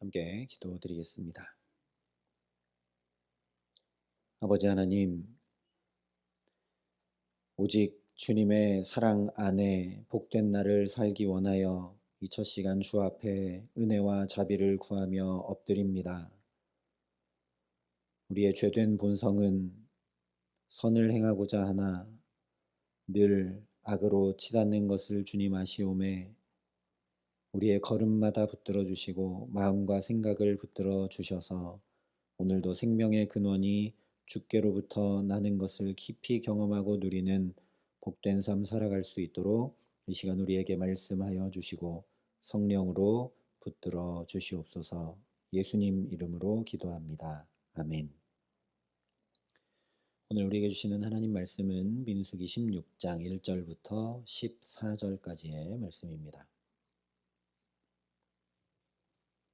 함께 기도드리겠습니다. 아버지 하나님, 오직 주님의 사랑 안에 복된 날을 살기 원하여 이 첫 시간 주 앞에 은혜와 자비를 구하며 엎드립니다. 우리의 죄된 본성은 선을 행하고자 하나 늘 악으로 치닫는 것을 주님 아시오매 우리의 걸음마다 붙들어 주시고 마음과 생각을 붙들어 주셔서 오늘도 생명의 근원이 주께로부터 나는 것을 깊이 경험하고 누리는 복된 삶 살아갈 수 있도록 이 시간 우리에게 말씀하여 주시고 성령으로 붙들어 주시옵소서 예수님 이름으로 기도합니다. 아멘. 오늘 우리에게 주시는 하나님 말씀은 민수기 16장 1절부터 14절까지의 말씀입니다.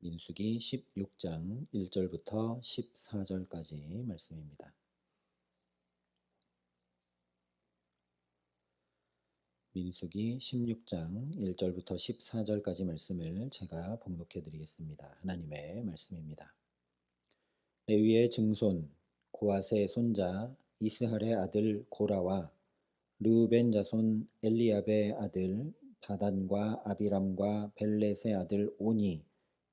민수기 16장 1절부터 14절까지 말씀입니다. 민수기 16장 1절부터 14절까지 말씀을 제가 봉독해 드리겠습니다. 하나님의 말씀입니다. 레위의 증손 고아세 손자 이스할의 아들 고라와 르벤 자손 엘리압의 아들 다단과 아비람과 벨렛의 아들 오니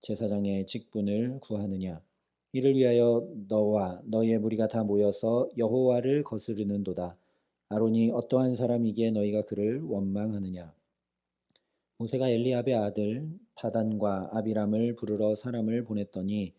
제사장의 직분을 구하느냐? 이를 위하여 너와 너의 무리가 다 모여서 여호와를 거스르는도다. 아론이 어떠한 사람이기에 너희가 그를 원망하느냐? 모세가 엘리압의 아들 다단과 아비람을 부르러 사람을 보냈더니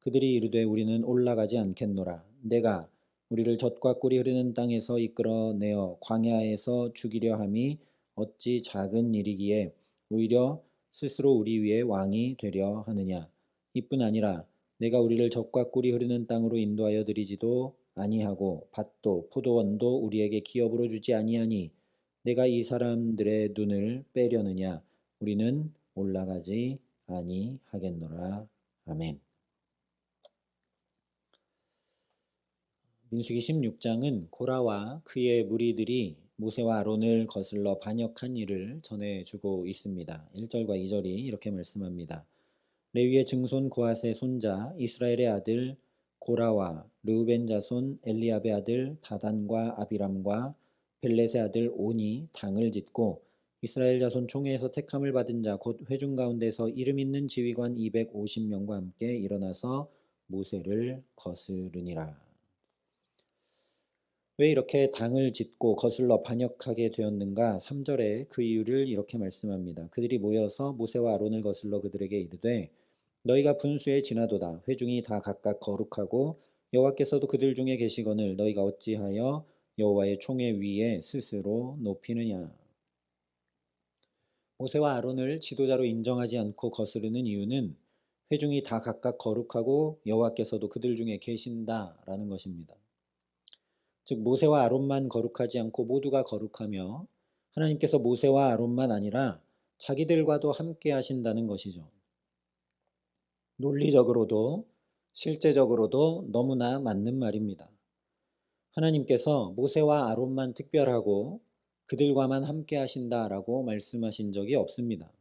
그들이 이르되 우리는 올라가지 않겠노라. 내가 우리를 젖과 꿀이 흐르는 땅에서 이끌어내어 광야에서 죽이려 함이 어찌 작은 일이기에 오히려 스스로 우리 위에 왕이 되려 하느냐? 이뿐 아니라 내가 우리를 젖과 꿀이 흐르는 땅으로 인도하여 드리지도 아니하고 밭도 포도원도 우리에게 기업으로 주지 아니하니 내가 이 사람들의 눈을 빼려느냐? 우리는 올라가지 아니하겠노라. 아멘. 민수기 16장은 고라와 그의 무리들이 모세와 아론을 거슬러 반역한 일을 전해주고 있습니다. 1절과 2절이 이렇게 말씀합니다. 레위의 증손 고아스의 손자 이스라엘의 아들 고라와 르우벤 자손 엘리압의 아들 다단과 아비람과 벨렛의 아들 온이 당을 짓고 이스라엘 자손 총회에서 택함을 받은 자 곧 회중 가운데서 이름 있는 지휘관 250명과 함께 일어나서 모세를 거스르니라. 왜 이렇게 당을 짓고 거슬러 반역하게 되었는가? 3절에 그 이유를 이렇게 말씀합니다. 그들이 모여서 모세와 아론을 거슬러 그들에게 이르되 너희가 분수에 지나도다 회중이 다 각각 거룩하고 여호와께서도 그들 중에 계시거늘 너희가 어찌하여 여호와의 총회 위에 스스로 높이느냐 모세와 아론을 지도자로 인정하지 않고 거스르는 이유는 회중이 다 각각 거룩하고 여호와께서도 그들 중에 계신다라는 것입니다. 즉 모세와 아론만 거룩하지 않고 모두가 거룩하며 하나님께서 모세와 아론만 아니라 자기들과도 함께 하신다는 것이죠. 논리적으로도 실제적으로도 너무나 맞는 말입니다. 하나님께서 모세와 아론만 특별하고 그들과만 함께 하신다라고 말씀하신 적이 없습니다.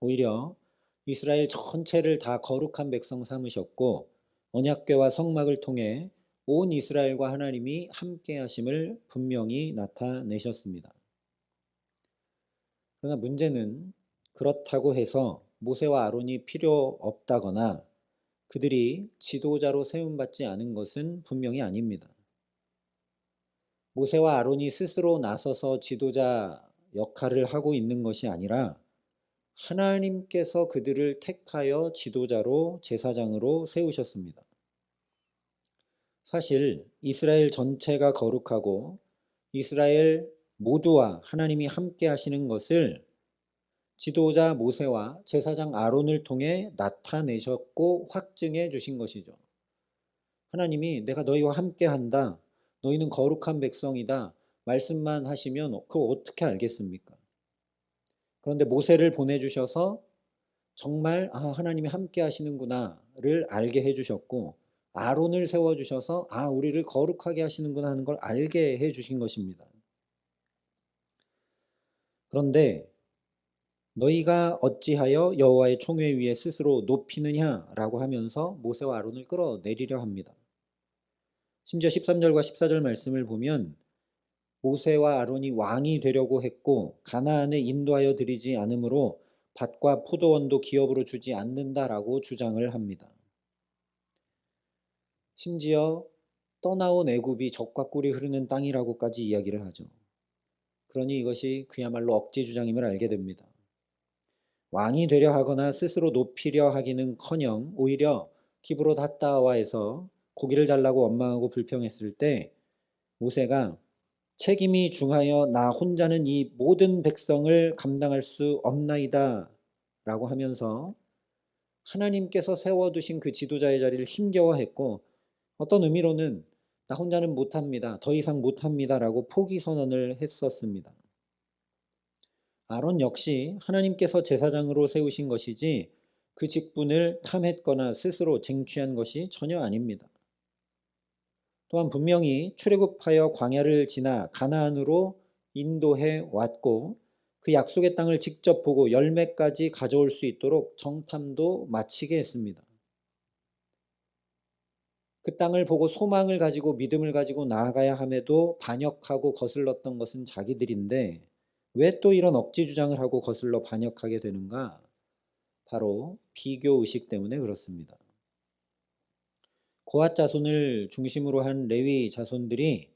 오히려 이스라엘 전체를 다 거룩한 백성 삼으셨고 언약궤와 성막을 통해 온 이스라엘과 하나님이 함께 하심을 분명히 나타내셨습니다. 그러나 문제는 그렇다고 해서 모세와 아론이 필요 없다거나 그들이 지도자로 세움받지 않은 것은 분명히 아닙니다. 모세와 아론이 스스로 나서서 지도자 역할을 하고 있는 것이 아니라 하나님께서 그들을 택하여 지도자로 제사장으로 세우셨습니다. 사실 이스라엘 전체가 거룩하고 이스라엘 모두와 하나님이 함께 하시는 것을 지도자 모세와 제사장 아론을 통해 나타내셨고 확증해 주신 것이죠. 하나님이 내가 너희와 함께 한다. 너희는 거룩한 백성이다. 말씀만 하시면 그거 어떻게 알겠습니까? 그런데 모세를 보내주셔서 정말 아, 하나님이 함께 하시는구나를 알게 해주셨고 아론을 세워주셔서 아, 우리를 거룩하게 하시는구나 하는 걸 알게 해주신 것입니다. 그런데 너희가 어찌하여 여호와의 총회 위에 스스로 높이느냐라고 하면서 모세와 아론을 끌어내리려 합니다. 심지어 13절과 14절 말씀을 보면 모세와 아론이 왕이 되려고 했고 가나안에 인도하여 드리지 않으므로 밭과 포도원도 기업으로 주지 않는다라고 주장을 합니다. 심지어 떠나온 애굽이 적과 꿀이 흐르는 땅이라고까지 이야기를 하죠. 그러니 이것이 그야말로 억지 주장임을 알게 됩니다. 왕이 되려 하거나 스스로 높이려 하기는커녕 오히려 기브로 닷다와에서 고기를 달라고 원망하고 불평했을 때 모세가 책임이 중하여 나 혼자는 이 모든 백성을 감당할 수 없나이다 라고 하면서 하나님께서 세워두신 그 지도자의 자리를 힘겨워했고 어떤 의미로는 나 혼자는 못합니다. 더 이상 못합니다. 라고 포기 선언을 했었습니다. 아론 역시 하나님께서 제사장으로 세우신 것이지 그 직분을 탐했거나 스스로 쟁취한 것이 전혀 아닙니다. 또한 분명히 출애굽하여 광야를 지나 가나안으로 인도해 왔고 그 약속의 땅을 직접 보고 열매까지 가져올 수 있도록 정탐도 마치게 했습니다. 그 땅을 보고 소망을 가지고 믿음을 가지고 나아가야 함에도 반역하고 거슬렀던 것은 자기들인데 왜 또 이런 억지 주장을 하고 거슬러 반역하게 되는가? 바로 비교 의식 때문에 그렇습니다. 고앗 자손을 중심으로 한 레위 자손들이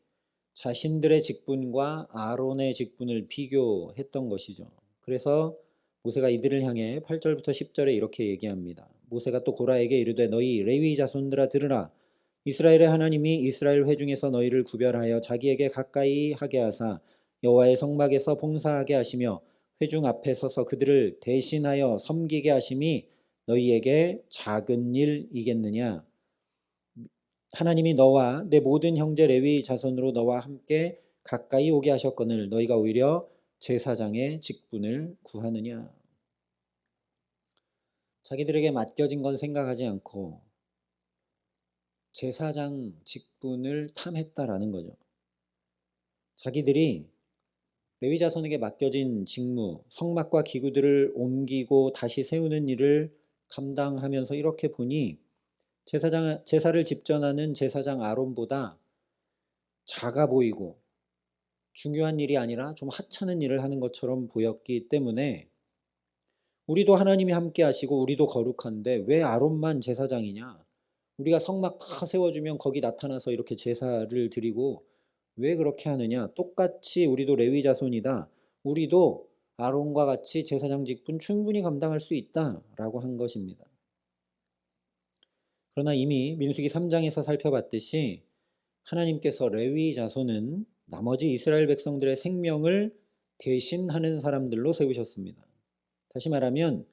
자신들의 직분과 아론의 직분을 비교했던 것이죠. 그래서 모세가 이들을 향해 8절부터 10절에 이렇게 얘기합니다. 모세가 또 고라에게 이르되 너희 레위 자손들아 들으라 이스라엘의 하나님이 이스라엘 회중에서 너희를 구별하여 자기에게 가까이 하게 하사 여호와의 성막에서 봉사하게 하시며 회중 앞에 서서 그들을 대신하여 섬기게 하심이 너희에게 작은 일이겠느냐? 하나님이 너와 내 모든 형제 레위 자손으로 너와 함께 가까이 오게 하셨거늘 너희가 오히려 제사장의 직분을 구하느냐? 자기들에게 맡겨진 건 생각하지 않고 제사장 직분을 탐했다라는 거죠. 자기들이 레위 자손에게 맡겨진 직무, 성막과 기구들을 옮기고 다시 세우는 일을 감당하면서 이렇게 보니 제사장 제사를 집전하는 제사장 아론보다 작아 보이고 중요한 일이 아니라 좀 하찮은 일을 하는 것처럼 보였기 때문에 우리도 하나님이 함께 하시고 우리도 거룩한데 왜 아론만 제사장이냐? 우리가 성막 다 세워주면 거기 나타나서 이렇게 제사를 드리고 왜 그렇게 하느냐? 똑같이 우리도 레위 자손이다. 우리도 아론과 같이 제사장 직분 충분히 감당할 수 있다라고 한 것입니다. 그러나 이미 민수기 3장에서 살펴봤듯이 하나님께서 레위 자손은 나머지 이스라엘 백성들의 생명을 대신하는 사람들로 세우셨습니다. 다시 말하면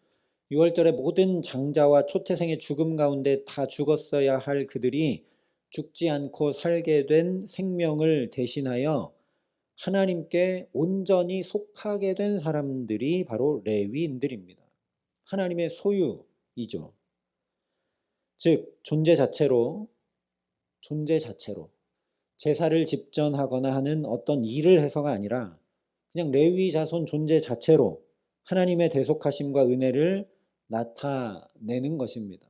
6월절의 모든 장자와 초태생의 죽음 가운데 다 죽었어야 할 그들이 죽지 않고 살게 된 생명을 대신하여 하나님께 온전히 속하게 된 사람들이 바로 레위인들입니다. 하나님의 소유이죠. 즉 존재 자체로 존재 자체로 제사를 집전하거나 하는 어떤 일을 해서가 아니라 그냥 레위 자손 존재 자체로 하나님의 대속하심과 은혜를 나타내는 것입니다.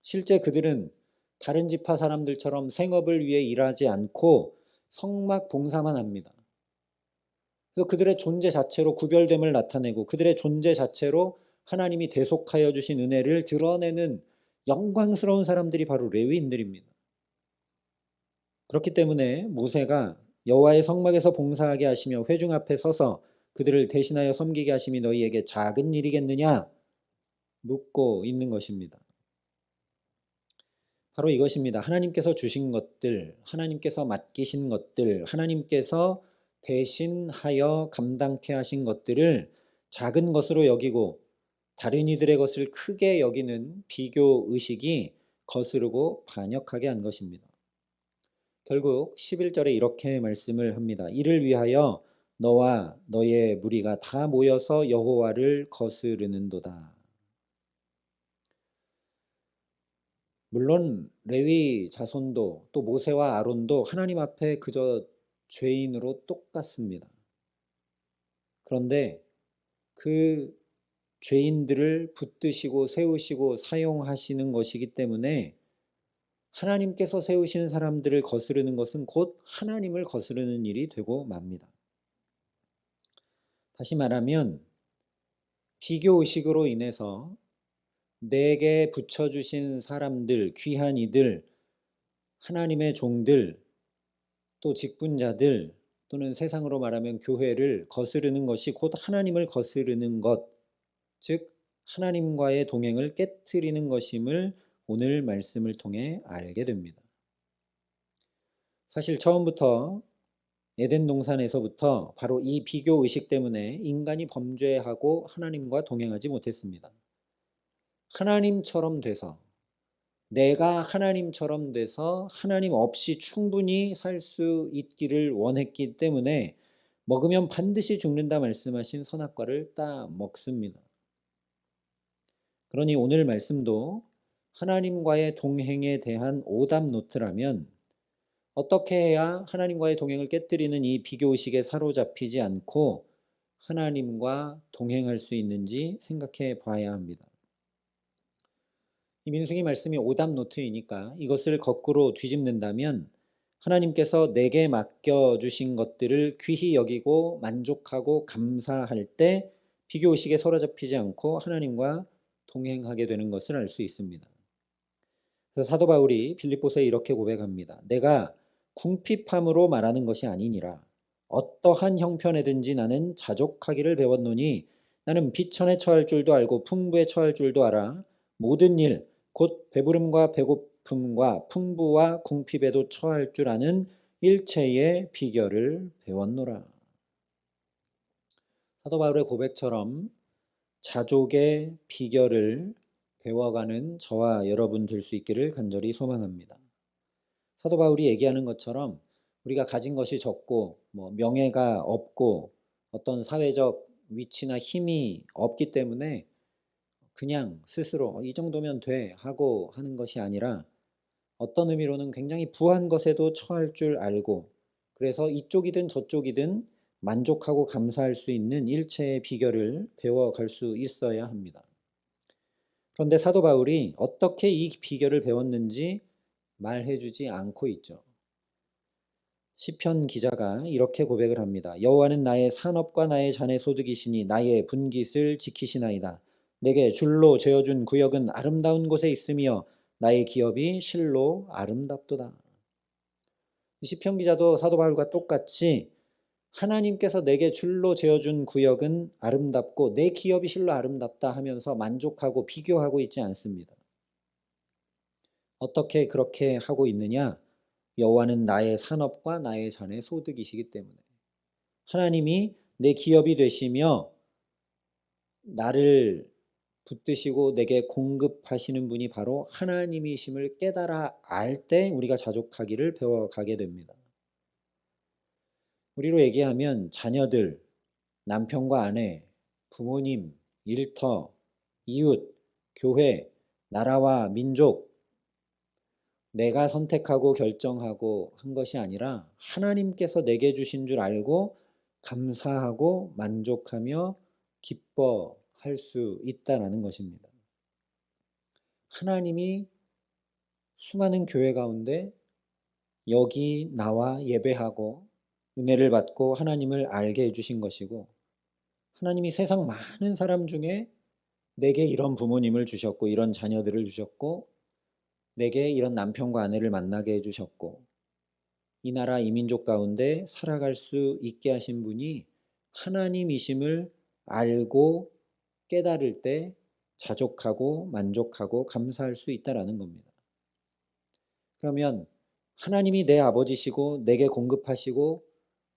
실제 그들은 다른 지파 사람들처럼 생업을 위해 일하지 않고 성막 봉사만 합니다. 그래서 그들의 존재 자체로 구별됨을 나타내고 그들의 존재 자체로 하나님이 대속하여 주신 은혜를 드러내는 영광스러운 사람들이 바로 레위인들입니다. 그렇기 때문에 모세가 여호와의 성막에서 봉사하게 하시며 회중 앞에 서서 그들을 대신하여 섬기게 하심이 너희에게 작은 일이겠느냐 묻고 있는 것입니다. 바로 이것입니다. 하나님께서 주신 것들, 하나님께서 맡기신 것들, 하나님께서 대신하여 감당케 하신 것들을 작은 것으로 여기고 다른 이들의 것을 크게 여기는 비교 의식이 거스르고 반역하게 한 것입니다. 결국 11절에 이렇게 말씀을 합니다. 이를 위하여 너와 너의 무리가 다 모여서 여호와를 거스르는도다. 물론 레위 자손도 또 모세와 아론도 하나님 앞에 그저 죄인으로 똑같습니다. 그런데 그 죄인들을 붙드시고 세우시고 사용하시는 것이기 때문에 하나님께서 세우시는 사람들을 거스르는 것은 곧 하나님을 거스르는 일이 되고 맙니다. 다시 말하면 비교 의식으로 인해서 내게 붙여주신 사람들, 귀한 이들, 하나님의 종들, 또 직분자들, 또는 세상으로 말하면 교회를 거스르는 것이 곧 하나님을 거스르는 것, 즉 하나님과의 동행을 깨뜨리는 것임을 오늘 말씀을 통해 알게 됩니다. 사실 처음부터 에덴 동산에서부터 바로 이 비교 의식 때문에 인간이 범죄하고 하나님과 동행하지 못했습니다. 하나님처럼 돼서 내가 하나님처럼 돼서 하나님 없이 충분히 살 수 있기를 원했기 때문에 먹으면 반드시 죽는다 말씀하신 선악과를 따 먹습니다. 그러니 오늘 말씀도 하나님과의 동행에 대한 오답 노트라면 어떻게 해야 하나님과의 동행을 깨뜨리는 이 비교의식에 사로잡히지 않고 하나님과 동행할 수 있는지 생각해 봐야 합니다. 이 민숙이 말씀이 오답 노트이니까 이것을 거꾸로 뒤집는다면 하나님께서 내게 맡겨주신 것들을 귀히 여기고 만족하고 감사할 때 비교의식에 사로잡히지 않고 하나님과 동행하게 되는 것을 알 수 있습니다. 그래서 사도 바울이 빌립보서에 이렇게 고백합니다. 내가 궁핍함으로 말하는 것이 아니니라. 어떠한 형편에든지 나는 자족하기를 배웠노니 나는 비천에 처할 줄도 알고 풍부에 처할 줄도 알아. 모든 일, 곧 배부름과 배고픔과 풍부와 궁핍에도 처할 줄 아는 일체의 비결을 배웠노라. 사도 바울의 고백처럼 자족의 비결을 배워가는 저와 여러분 될 수 있기를 간절히 소망합니다. 사도 바울이 얘기하는 것처럼 우리가 가진 것이 적고 뭐 명예가 없고 어떤 사회적 위치나 힘이 없기 때문에 그냥 스스로 어, 이 정도면 돼 하고 하는 것이 아니라 어떤 의미로는 굉장히 부한 것에도 처할 줄 알고 그래서 이쪽이든 저쪽이든 만족하고 감사할 수 있는 일체의 비결을 배워갈 수 있어야 합니다. 그런데 사도 바울이 어떻게 이 비결을 배웠는지 말해주지 않고 있죠. 시편 기자가 이렇게 고백을 합니다. 여호와는 나의 산업과 나의 잔의 소득이시니 나의 분깃을 지키시나이다. 내게 줄로 재어준 구역은 아름다운 곳에 있으며 나의 기업이 실로 아름답도다. 시편 기자도 사도 바울과 똑같이 하나님께서 내게 줄로 재어준 구역은 아름답고 내 기업이 실로 아름답다 하면서 만족하고 비교하고 있지 않습니다. 어떻게 그렇게 하고 있느냐? 여호와는 나의 산업과 나의 잔의 소득이시기 때문에 하나님이 내 기업이 되시며 나를 붙드시고 내게 공급하시는 분이 바로 하나님이심을 깨달아 알 때 우리가 자족하기를 배워가게 됩니다. 우리로 얘기하면 자녀들, 남편과 아내, 부모님, 일터, 이웃, 교회, 나라와 민족, 내가 선택하고 결정하고 한 것이 아니라 하나님께서 내게 주신 줄 알고 감사하고 만족하며 기뻐 할 수 있다라는 것입니다. 하나님이 수많은 교회 가운데 여기 나와 예배하고 은혜를 받고 하나님을 알게 해주신 것이고 하나님이 세상 많은 사람 중에 내게 이런 부모님을 주셨고 이런 자녀들을 주셨고 내게 이런 남편과 아내를 만나게 해주셨고 이 나라 이민족 가운데 살아갈 수 있게 하신 분이 하나님이심을 알고 깨달을 때 자족하고 만족하고 감사할 수 있다라는 겁니다. 그러면 하나님이 내 아버지시고 내게 공급하시고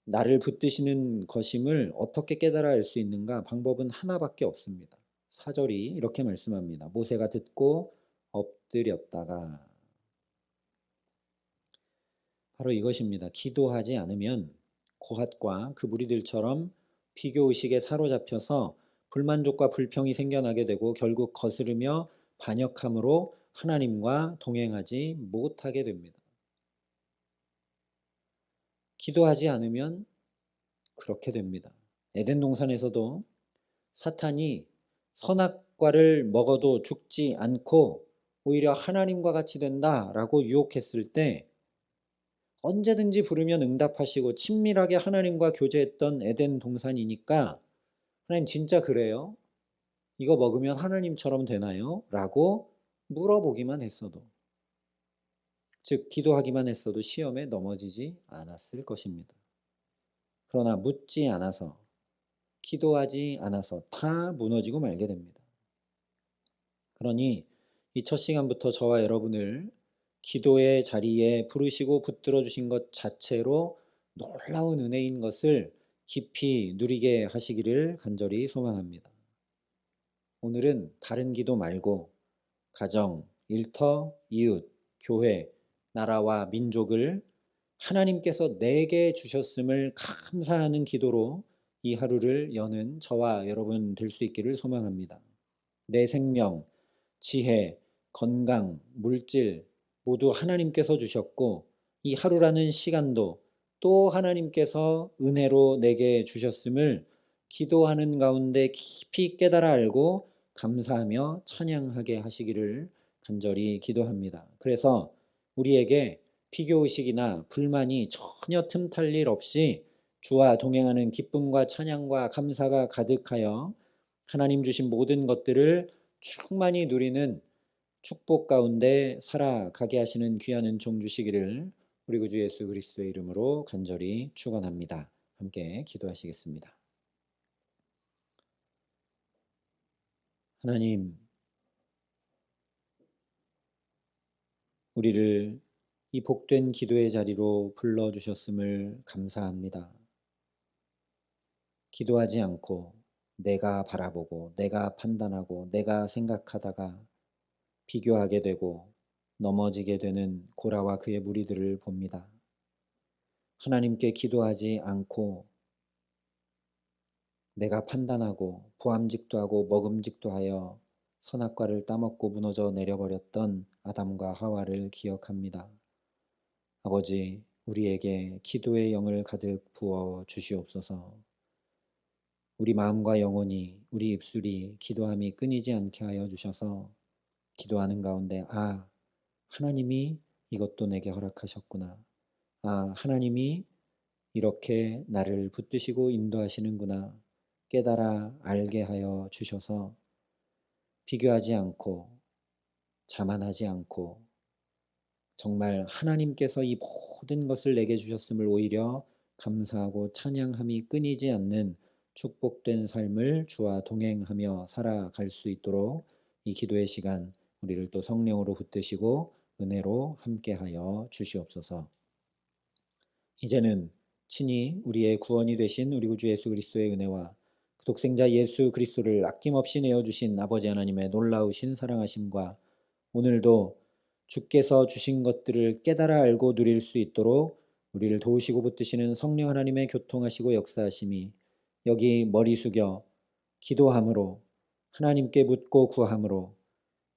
나를 붙드시는 것임을 어떻게 깨달아 알 수 있는가? 방법은 하나밖에 없습니다. 사절이 이렇게 말씀합니다. 모세가 듣고 엎드렸다가 바로 이것입니다. 기도하지 않으면 고핫과 그 무리들처럼 비교 의식에 사로잡혀서 불만족과 불평이 생겨나게 되고 결국 거스르며 반역함으로 하나님과 동행하지 못하게 됩니다. 기도하지 않으면 그렇게 됩니다. 에덴 동산에서도 사탄이 선악과를 먹어도 죽지 않고 오히려 하나님과 같이 된다라고 유혹했을 때 언제든지 부르면 응답하시고 친밀하게 하나님과 교제했던 에덴 동산이니까 하나님 진짜 그래요? 이거 먹으면 하나님처럼 되나요? 라고 물어보기만 했어도 즉 기도하기만 했어도 시험에 넘어지지 않았을 것입니다. 그러나 묻지 않아서 기도하지 않아서 다 무너지고 말게 됩니다. 그러니 이 첫 시간부터 저와 여러분을 기도의 자리에 부르시고 붙들어 주신 것 자체로 놀라운 은혜인 것을 깊이 누리게 하시기를 간절히 소망합니다. 오늘은 다른 기도 말고 가정, 일터, 이웃, 교회, 나라와 민족을 하나님께서 내게 주셨음을 감사하는 기도로 이 하루를 여는 저와 여러분 될 수 있기를 소망합니다. 내 생명, 지혜, 건강, 물질 모두 하나님께서 주셨고 이 하루라는 시간도 또 하나님께서 은혜로 내게 주셨음을 기도하는 가운데 깊이 깨달아 알고 감사하며 찬양하게 하시기를 간절히 기도합니다. 그래서 우리에게 피교의식이나 불만이 전혀 틈탈 일 없이 주와 동행하는 기쁨과 찬양과 감사가 가득하여 하나님 주신 모든 것들을 충만히 누리는 축복 가운데 살아가게 하시는 귀한 은총 주시기를 우리 구주 예수 그리스도의 이름으로 간절히 축원합니다. 함께 기도하시겠습니다. 하나님 우리를 이 복된 기도의 자리로 불러주셨음을 감사합니다. 기도하지 않고 내가 바라보고 내가 판단하고 내가 생각하다가 비교하게 되고 넘어지게 되는 고라와 그의 무리들을 봅니다. 하나님께 기도하지 않고 내가 판단하고 보암직도 하고 먹음직도 하여 선악과를 따먹고 무너져 내려버렸던 아담과 하와를 기억합니다. 아버지, 우리에게 기도의 영을 가득 부어 주시옵소서. 우리 마음과 영혼이, 우리 입술이 기도함이 끊이지 않게 하여 주셔서 기도하는 가운데, 아, 하나님이 이것도 내게 허락하셨구나. 아, 하나님이 이렇게 나를 붙드시고 인도하시는구나. 깨달아 알게 하여 주셔서 비교하지 않고 자만하지 않고 정말 하나님께서 이 모든 것을 내게 주셨음을 오히려 감사하고 찬양함이 끊이지 않는 축복된 삶을 주와 동행하며 살아갈 수 있도록 이 기도의 시간 우리를 또 성령으로 붙드시고 은혜로 함께하여 주시옵소서. 이제는 친히 우리의 구원이 되신 우리 구주 예수 그리스도의 은혜와 독생자 예수 그리스도를 아낌없이 내어 주신 아버지 하나님의 놀라우신 사랑하심과 오늘도 주께서 주신 것들을 깨달아 알고 누릴 수 있도록 우리를 도우시고 붙드시는 성령 하나님의 교통하시고 역사하심이 여기 머리 숙여 기도함으로 하나님께 묻고 구함으로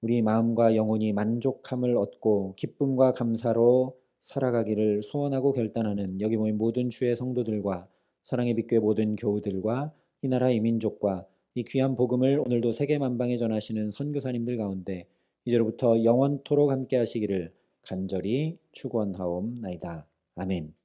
우리 마음과 영혼이 만족함을 얻고 기쁨과 감사로 살아가기를 소원하고 결단하는 여기 모인 모든 주의 성도들과 사랑의 빛교회 모든 교우들과 이 나라 이 민족과 이 귀한 복음을 오늘도 세계 만방에 전하시는 선교사님들 가운데 이제로부터 영원토록 함께 하시기를 간절히 축원하옵나이다. 아멘.